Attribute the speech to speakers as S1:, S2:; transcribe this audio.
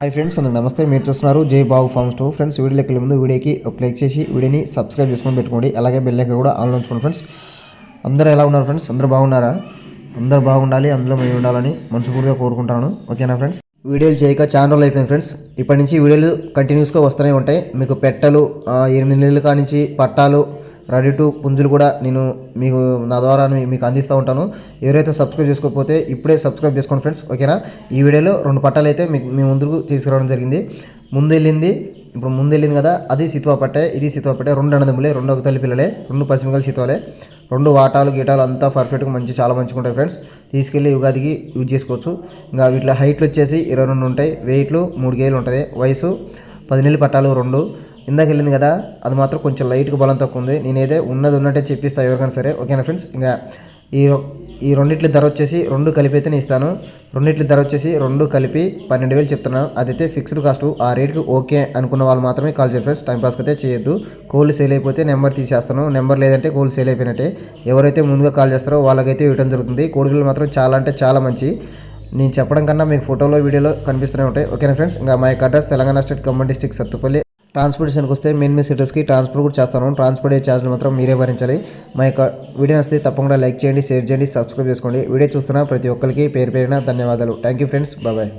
S1: Hi friends అందరూ నమస్తే. మీరు చూస్తున్నారు జై బాబు ఫార్మ్ స్టో ఫ్రెండ్స్ వీడియోకి వెళ్ళే ముందు వీడియోకి ఒక లైక్ చేసి వీడియోని సబ్స్క్రైబ్ చేసుకొని పెట్టుకోండి. అలాగే బెల్ ఐకాన్ కూడా ఆన్లో ఉంచుకోండి ఫ్రెండ్స్ అందరూ ఎలా ఉన్నారు ఫ్రెండ్స్ అందరూ బాగున్నారా? అందరూ బాగుండాలి అందులో మేము ఉండాలని మనస్ఫూర్తిగా కోరుకుంటాను. ఓకేనా ఫ్రెండ్స్ వీడియోలు చేయక చాలా రోజులు అయిపోయింది ఫ్రెండ్స్ ఇప్పటి నుంచి వీడియోలు కంటిన్యూస్గా వస్తూనే ఉంటాయి. మీకు పెట్టలు ఎనిమిది నెలల కానించి పట్టాలు రెడీ టు పుంజులు కూడా నేను మీకు నా ద్వారా మీకు అందిస్తూ ఉంటాను. ఎవరైతే సబ్స్క్రైబ్ చేసుకోకపోతే ఇప్పుడే సబ్స్క్రైబ్ చేసుకోండి ఫ్రెండ్స్ ఓకేనా? ఈ వీడియోలో రెండు పట్టాలు అయితే మీకు మీ ముందుకు తీసుకురావడం జరిగింది. ముందు వెళ్ళింది ఇప్పుడు ముందు వెళ్ళింది కదా అది సిత్వా పట్టే ఇది సిత్వా పట్టే రెండు అన్నదమ్ములే రెండు ఒక తల్లి పిల్లలే రెండు పసిమిగలు సిత్వాలే రెండు వాటాలు గీటాలు అంతా పర్ఫెక్ట్గా మంచి చాలా మంచిగా ఉంటాయి ఫ్రెండ్స్. తీసుకెళ్ళి ఉగాదికి యూజ్ చేసుకోవచ్చు. ఇంకా వీటిలో హైట్లు వచ్చేసి ఇరవై రెండు ఉంటాయి వెయిట్లు మూడు కేజీలు ఉంటుంది వయసు పది నెలలు పట్టాలు రెండు ఇందాక వెళ్ళింది కదా అది మాత్రం కొంచెం లైట్గా బలం తక్కువ ఉంది నేనైతే ఉన్నది ఉన్నట్టే చెప్పిస్తా ఎవరికైనా సరే ఓకేనా ఫ్రెండ్స్? ఇంకా ఈ ఈ రెండిట్ల ధర వచ్చేసి రెండు కలిపి అయితే నేను ఇస్తాను. రెండిట్ల ధర వచ్చేసి రెండు కలిపి పన్నెండు వేలు చెప్తున్నాను అదైతే ఫిక్స్డ్ కాస్ట్ ఆ రేట్కి ఓకే అనుకున్న వాళ్ళు మాత్రమే కాల్ చేయండి ఫ్రెండ్స్. టైం పాస్కి అయితే చేయొద్దు. కోళ్ళు సేల్ అయిపోతే నెంబర్ తీసేస్తాను. నెంబర్ లేదంటే కోళ్ళు సేల్ అయిపోయినట్టే. ఎవరైతే ముందుగా కాల్ చేస్తారో వాళ్ళకైతే ఇవ్వడం జరుగుతుంది. కోడిపిల్లలు మాత్రం చాలా అంటే చాలా మంచి. నేను చెప్పడం కన్నా మీకు ఫోటోలో వీడియోలో కనిపిస్తూనే ఉంటాయి. ఓకేనా ఫ్రెండ్స్? ఇంకా మా యొక్క address Telangana state Khammam district Sathupalli ట్రాన్స్పోర్టేషన్కి వస్తే మెయిన్ మెయిన్ సిటీస్కి ట్రాన్స్పోర్ట్ కూడా చేస్తాను. ట్రాన్స్పోర్ట్ ఛార్జ్లు మాత్రం మీరే భరించాలి. మా యొక్క వీడియో వస్తే తప్పకుండా లైక్ చేయండి షేర్ చేయండి సబ్స్క్రైబ్ చేసుకోండి. వీడియో చూస్తున్న ప్రతి ఒక్కరికి పేరు పేరిన ధన్యవాదాలు. Thank you friends bye.